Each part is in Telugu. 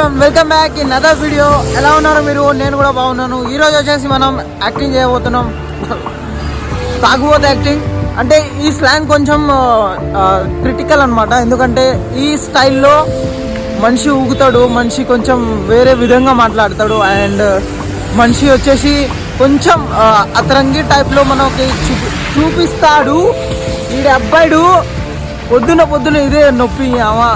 Everyone welcome back in other video ఎలా ఉన్నారు మీరు? నేను కూడా బాగున్నాను. ఈరోజు వచ్చేసి మనం యాక్టింగ్ చేయబోతున్నాం. తాగుబోతు యాక్టింగ్ అంటే ఈ స్లాంగ్ కొంచెం క్రిటికల్ అనమాట ఎందుకంటే ఈ స్టైల్లో మనిషి ఊగుతాడు మనిషి కొంచెం వేరే విధంగా మాట్లాడతాడు అండ్ మనిషి వచ్చేసి కొంచెం అతరంగి టైప్లో మనకి చూపి చూపిస్తాడు. ఈ అబ్బాయిడు పొద్దున పొద్దున ఇదే నొప్పి ఆమా.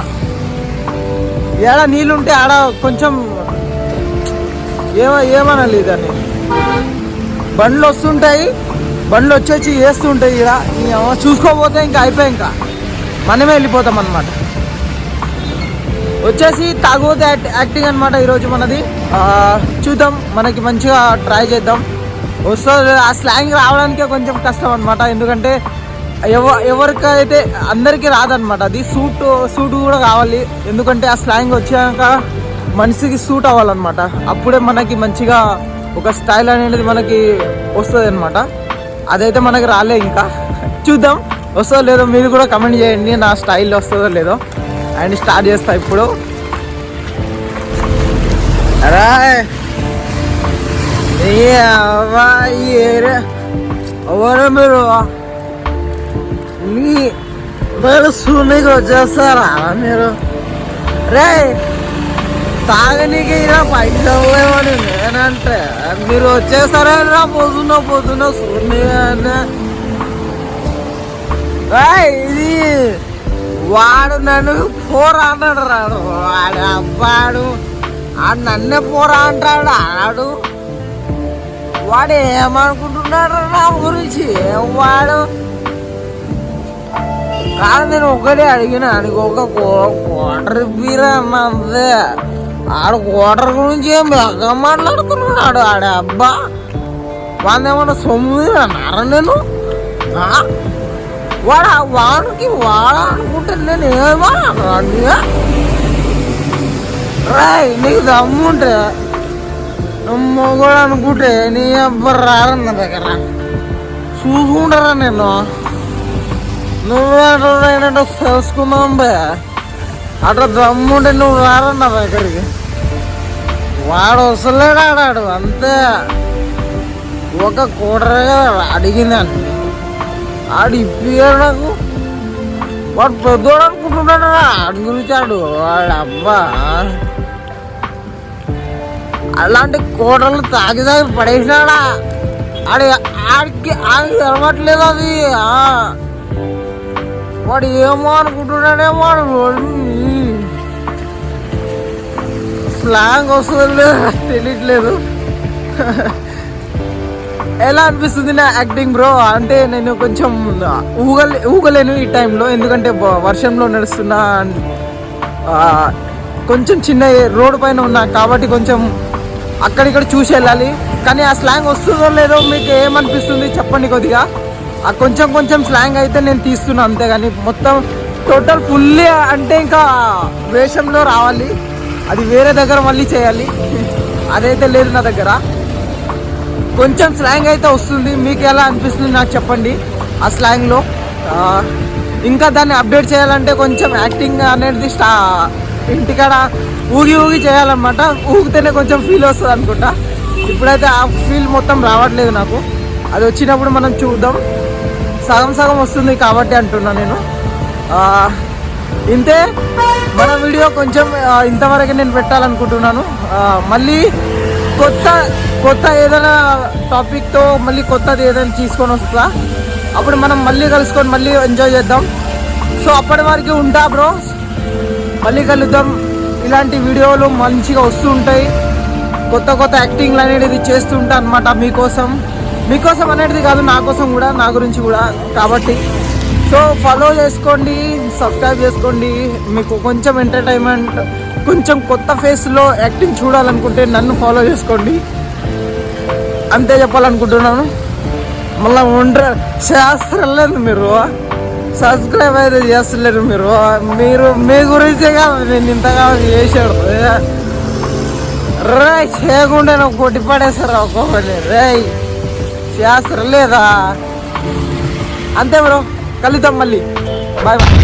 ఏడ నీళ్ళుంటే ఆడ కొంచెం ఏమో ఏమనాలి దాన్ని? బండ్లు వస్తుంటాయి బండ్లు వచ్చేసి వేస్తుంటాయి ఇక్కడ ఈ చూసుకోకపోతే ఇంకా అయిపోయి ఇంకా. మనమే వెళ్ళిపోతాం అనమాట వచ్చేసి తాగోతే యాక్ట్ యాక్టింగ్ అనమాట ఈరోజు మనది. చూద్దాం. మనకి మంచిగా ట్రై చేద్దాం. వస్తుంది ఆ స్లాంగ్ రావడానికే కొంచెం కష్టం అనమాట ఎందుకంటే ఎవ ఎవరికైతే అందరికీ రాదనమాట అది సూట్ సూట్ కూడా కావాలి. ఎందుకంటే ఆ స్లాంగ్ వచ్చాక మనిషికి సూట్ అవ్వాలన్నమాట. అప్పుడే మనకి మంచిగా ఒక స్టైల్ అనేది మనకి వస్తుంది అనమాట అదైతే మనకి రాలే ఇంకా. చూద్దాం. వస్తుందో లేదో మీరు కూడా కమెంట్ చేయండి. నా స్టైల్ వస్తుందో లేదో. అండ్ స్టార్ట్ చేస్తా ఇప్పుడు. రాయ్ ఏ ఎవరు మీరు? మీ మీరు సున్నికి వచ్చేస్తారా మీరు? రే తాగనీకి ఇలా పైసలు లేవని నేనంటే మీరు వచ్చేస్తారా రా పొద్దున్న పొద్దున్న సున్ని అని ఇది వాడు నన్ను పోరా అన్నాడు రాడు. వాడు అబ్బాడు. ఆడు నన్నే పోరా అంటాడు ఆడు. వాడు ఏమనుకుంటున్నాడు నా గురించి? వాడు? కాదు నేను ఒకటే అడిగిన అడిగి ఒక కోటర్ బీరా అన్నదే ఆడ కోటర్ గురించి ఏం బాగా మాట్లాడుతున్నాడు ఆడ అబ్బా. వాళ్ళేమన్నా సొమ్ము అన్నారా నేను వాడు ఆ వాడికి వాడు అనుకుంటే నేను ఏమన్నా రాయ్ నీకు దమ్ముంటే నువ్వు అనుకుంటే నీ అబ్బా రారన్న దగ్గర. చూసుకుంటారా నేను నువ్వు తెలుసుకుందాం బే. అట్లా దమ్ముంటే నువ్వు రారన్న ఇక్కడికి? వాడు వస్తలేడు ఆడాడు అంతే. ఒక కూడరగా అడిగిందని ఆడు ఇప్పియాడు నాకు. వాడు పెద్దోడు అనుకుంటున్నాడు ఆడు గురించాడు వాడు అబ్బా. అలాంటి కూడలు తాగి తాగి పడేసినాడా? ఆడి ఆడికి ఆడికి తెలవట్లేదు అది ఆ. వాడు ఏమో అనుకుంటున్నాడేమో స్లాంగ్ వస్తుందో తెలియట్లేదు. ఎలా అనిపిస్తుంది నా యాక్టింగ్ బ్రో అంటే నేను కొంచెం ఊగలే ఊగలేను ఈ టైంలో ఎందుకంటే వర్షంలో నడుస్తున్నా కొంచెం చిన్న రోడ్డు పైన ఉన్నా కాబట్టి కొంచెం అక్కడిక్కడ చూసి వెళ్ళాలి. కానీ ఆ స్లాంగ్ వస్తుందో లేదో మీకు ఏమనిపిస్తుంది? చెప్పండి కొద్దిగా. ఆ కొంచెం కొంచెం స్లాంగ్ అయితే నేను తీస్తున్నా అంతేగాని మొత్తం టోటల్ ఫుల్లీ అంటే ఇంకా వేషంలో రావాలి. అది వేరే దగ్గర మళ్ళీ చేయాలి. అదైతే లేదు నా దగ్గర. కొంచెం స్లాంగ్ అయితే వస్తుంది. మీకు ఎలా అనిపిస్తుంది నాకు చెప్పండి. ఆ స్లాంగ్లో ఇంకా దాన్ని అప్డేట్ చేయాలంటే కొంచెం యాక్టింగ్ అనేది స్టా ఇంటికాడ ఊగి ఊగి చేయాలన్నమాట. ఊగితేనే కొంచెం ఫీల్ వస్తుంది అనుకుంటా. ఇప్పుడైతే ఆ ఫీల్ మొత్తం రావట్లేదు నాకు. అది వచ్చినప్పుడు మనం చూద్దాం. సగం సగం వస్తుంది కాబట్టి అంటున్నా నేను. ఇంతే. మన వీడియో కొంచెం ఇంతవరకు నేను పెట్టాలనుకుంటున్నాను. మళ్ళీ కొత్త కొత్త ఏదైనా టాపిక్తో మళ్ళీ కొత్తది ఏదైనా తీసుకొని వస్తా. అప్పుడు మనం మళ్ళీ కలుసుకొని మళ్ళీ ఎంజాయ్ చేద్దాం. సో అప్పటి వరకు ఉంటా బ్రో. మళ్ళీ కలుద్దాం. ఇలాంటి వీడియోలు మంచిగా వస్తూ ఉంటాయి. కొత్త కొత్త యాక్టింగ్లు అనేది చేస్తుంటా అనమాట మీకోసం. మీకోసం అనేది కాదు నా కోసం కూడా నా గురించి కూడా. కాబట్టి సో ఫాలో చేసుకోండి సబ్స్క్రైబ్ చేసుకోండి. మీకు కొంచెం ఎంటర్టైన్మెంట్ కొంచెం కొత్త ఫేస్లో యాక్టింగ్ చూడాలనుకుంటే నన్ను ఫాలో చేసుకోండి. అంతే చెప్పాలనుకుంటున్నాను. మళ్ళీ ఉండ శాస్త్రం లేదు మీరు. సబ్స్క్రైబ్ అయితే చేస్తలేరు మీరు. మీరు మీ గురించే కాదు నేను ఇంతగా చేశాడు. రే చేయకుండా నాకు కొట్టి పడేస్తారు ఒక్కొక్కటి రే శాస్త్రం లేదా? అంతే బ్రో. కలుద్దాం మళ్ళీ. Bye bye.